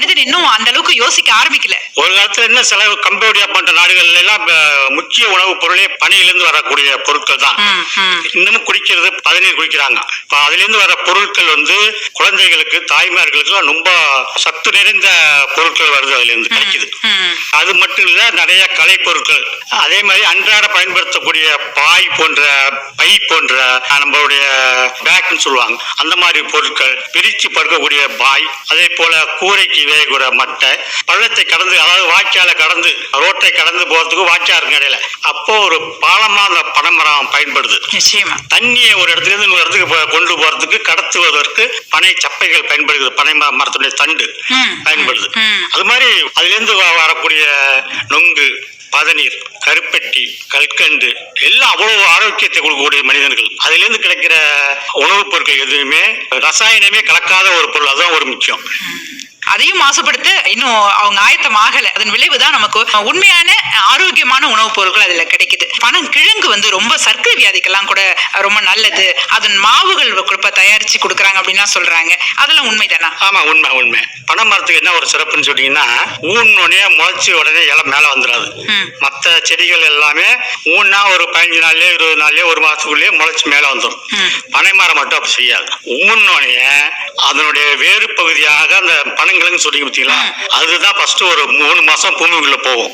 மனிதன் இன்னும் அந்த அளவுக்கு யோசிக்க ஆரம்பிக்கல. ஒரு காலத்துல என்ன சில கம்போடியா போன்ற நாடுகள்ல எல்லாம் முக்கிய உணவுப் பொருளே பனையிலிருந்து வரக்கூடிய பொருட்கள் தான். இன்னமும் குடிக்கிறது பதநீர் குடிக்கிறாங்க. அதுல இருந்து வர பொருட்கள் வந்து குழந்தைகளுக்கு தாய்மார்களுக்கு ரொம்ப சத்து நிறைந்த பொருட்கள் வருது அதுல இருந்து கிடைக்குது. அது மட்டும் இல்ல நிறைய கலை பொருட்கள். அதே மாதிரி அன்றாட பயன்படுத்தக்கூடிய பாய் போன்ற பை போன்ற நம்மளுடைய பேக்னு சொல்லுவாங்க. அந்த மாதிரி பொருட்கள் பிரிச்சு படுக்கக்கூடிய பாய் அதே போல கூரைக்கு வேகக்கூட மட்டை. பள்ளத்தை கடந்து அதாவது வாய்க்கால கடந்து ரோட்டை கடந்து போறதுக்கு வாய்க்கா இருக்கு இடையில. அப்போ ஒரு பாலமா அந்த பனைமரம் பயன்படுது. தண்ணியை ஒரு இடத்துல இருந்து இன்னொரு இடத்துக்கு கொண்டு போறதுக்கு கடத்துவதற்கு பனை சப்பைகள் பயன்படுகிறது. பனை மரத்துடைய தண்டு பயன்படுது. அது மாதிரி அதுல இருந்து வரக்கூடிய நொங்கு பதநீர் கருப்பட்டி கல்கண்டு எல்லாம் அவ்வளவு ஆரோக்கியத்தை கொடுக்கக்கூடிய மனிதர்கள். அதுல இருந்து கிடைக்கிற உணவுப் பொருட்கள் எதுவுமே ரசாயனமே கலக்காத ஒரு பொருள். அதுதான் ஒரு முக்கியம். அதையும் மாசுபடுத்த இன்னும் அவங்க ஆயத்தம் ஆகல. அதன் விளைவுதான் நமக்கு உண்மையான ஆரோக்கியமான உணவுப் பொருட்கள் அதுல கிடைக்குது. பனம் கிழங்கு வந்து ரொம்ப சர்க்கரை வியாதிக்கெல்லாம் கூட ரொம்ப நல்லது. அதன் மாவுகள் இப்ப தயாரிச்சு கொடுக்குறாங்க அப்படின்லாம் சொல்றாங்க. அதெல்லாம் உண்மைதானா? ஆமா உண்மை உண்மை. பனை மரத்துக்கு என்ன ஒரு சிறப்புன்னு சொன்னீங்கன்னா ஊன்னொடனே முளைச்சி உடனே இலை மேல வந்துடாது. ம். மற்ற செடிகள் எல்லாமே ஊன்னா ஒரு பதினஞ்சு நாள்லயே இருபது நாள்லயே ஒரு மாசத்துக்குள்ளேயே முளைச்சி மேல வந்துடும். பனை மரம் மட்டும் அப்படி செய்யாது. ஊன்னொடனே அதனுடைய வேறு பகுதியாக அந்த பனங்கிழங்கு சொல்லி பார்த்தீங்களா? அதுதான் ஃபர்ஸ்ட் ஒரு மூணு மாசம் பூமிக்குள்ள போகும்.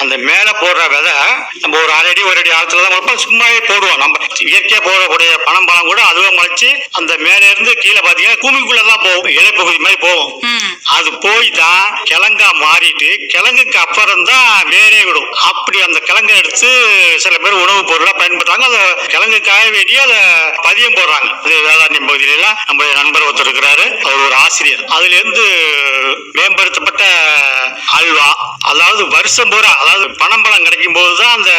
அந்த மேல போடுற விதை நம்ம ஒரு அரை அடி ஒரு அடி ஆழத்துல தான் முளைப்போம். சும்மாவே போடுவோம். நம்ம இயற்கையா போடக்கூடிய பனம் பழம் கூட அதுவே முளைச்சு அந்த மேல இருந்து கீழே பாத்தீங்கன்னா பூமிக்குள்ள தான் போகும் இலைப்பகுதி மாதிரி போகும். அது போய் தான் கிழங்கா மாறிட்டு கிழங்குக்கு அப்புறம் தான் வேரே விடும். அப்படி அந்த கிழங்கை எடுத்து சில பேர் உணவுப் பொருளா பயன்படுத்துறாங்க அந்த கிழங்குக்காக வேண்டிய அதை பதியம் போடுறாங்க. இது வேதாரண்யம் பகுதியில நம்முடைய நண்பர் ஒருத்தர் இருக்கிறாரு. அவர் ஒரு ஆசிரியர். அதுல இருந்து மேம்படுத்தப்பட்ட அல்வா அதாவது வருஷம் பூரா அதாவது பனம்பழம் கிடைக்கும் போதுதான் அந்த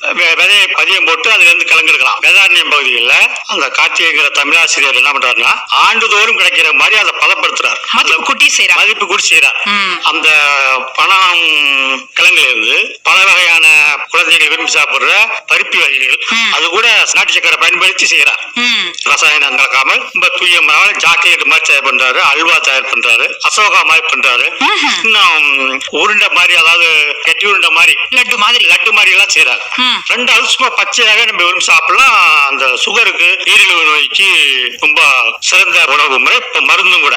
வெ- விதையை பதியம் போட்டு அதுல இருந்து கிழங்கு எடுக்கலாம். வேதாரண்யம் பகுதியில் அந்த கார்த்திகைங்கிற தமிழாசிரியர் என்ன பண்றாருன்னா ஆண்டுதோறும் கிடைக்கிற மாதிரி அதை பதப்படுத்துறார். மதிப்பு குட்டி செய்றாங்க மதிப்பு கூட செய்யறார் ம். அந்த பணம் கிழங்குல இருந்து பல வகையான குழந்தைகள் விரும்பி சாப்பிடுற பருப்பி வகைகள். அது கூட நாட்டு சக்கரை பயன்படுத்தி செய்யறார். ரசாயனம் கலக்காமல் ரொம்ப தூய சாக்லேட் மாதிரி தயார் பண்றாரு அல்வா தயார் பண்றாரு அசோகா மாதிரி பண்றாரு. இன்னும் உருண்டை மாதிரி அதாவது கட்டி உருண்டை மாதிரி லட்டு மாதிரி லட்டு மாதிரி எல்லாம் செய்யறாங்க ம். ரெண்டாவது சும்மா பச்சையாக நம்ம விரும்பி சாப்பிடலாம் அந்த சுகருக்கு நீரிழிவு நோய்க்கு ரொம்ப சிறந்த உணவு முறை இப்ப மருந்தும் கூட